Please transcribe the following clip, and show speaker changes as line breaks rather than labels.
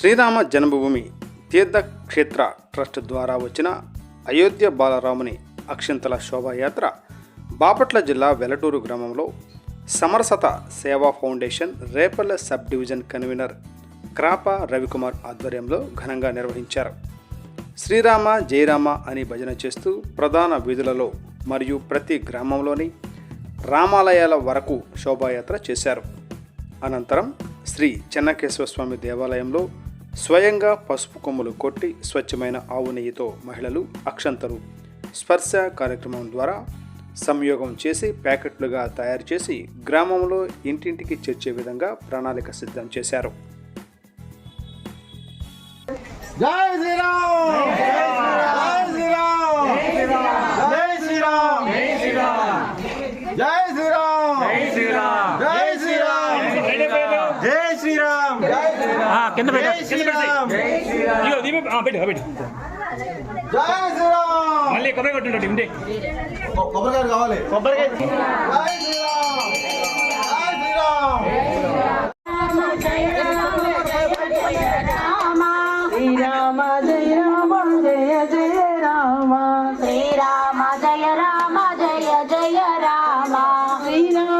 శ్రీరామ జన్మభూమి Teerthkshetra trust ద్వారా వచ్చిన అయోధ్య బాలరాముని అక్షింతల శోభాయాత్ర బాపట్ల జిల్లా వెలటూరు గ్రామంలో Samarasata Seva foundation Repalle sub division convener Krapa Ravikumar ఆధ్వర్యంలో ఘనంగా నిర్వహించారు. శ్రీరామ జయరామ అని భజన చేస్తూ ప్రధాన వీధులలో మరియు ప్రతి గ్రామంలోని రామాలయాల వరకు శోభాయాత్ర చేశారు. అనంతరం శ్రీ చెన్నకేశ్వర స్వామి దేవాలయంలో స్వయంగా పసుపు కొమ్ములు కొట్టి స్వచ్ఛమైన ఆవు నెయ్యితో మహిళలు అక్షంతలు స్పర్శ కార్యక్రమం ద్వారా సంయోగం చేసి ప్యాకెట్లుగా తయారు చేసి గ్రామంలో ఇంటింటికి చేర్చే విధంగా ప్రణాళిక సిద్ధం చేశారు
జై శ్రీరామ్ జై శ్రీరామ్ జై శ్రీరామ్ జై శ్రీరామ్ జై శ్రీరామ్ జై శ్రీరామ్ జై శ్రీరామ్
ఆ, కింద పెట్టు
జై
కింద
శ్రీరామ్
కింద పెట్టు పెట్టు. మళ్ళీ కొబ్బరి కొట్టుంటే ఉండే
కొబ్బరికాయ కావాలి. కొబ్బరికాయ.
శ్రీరామ. జయ రామ జయ జయ రామ.
శ్రీరామ.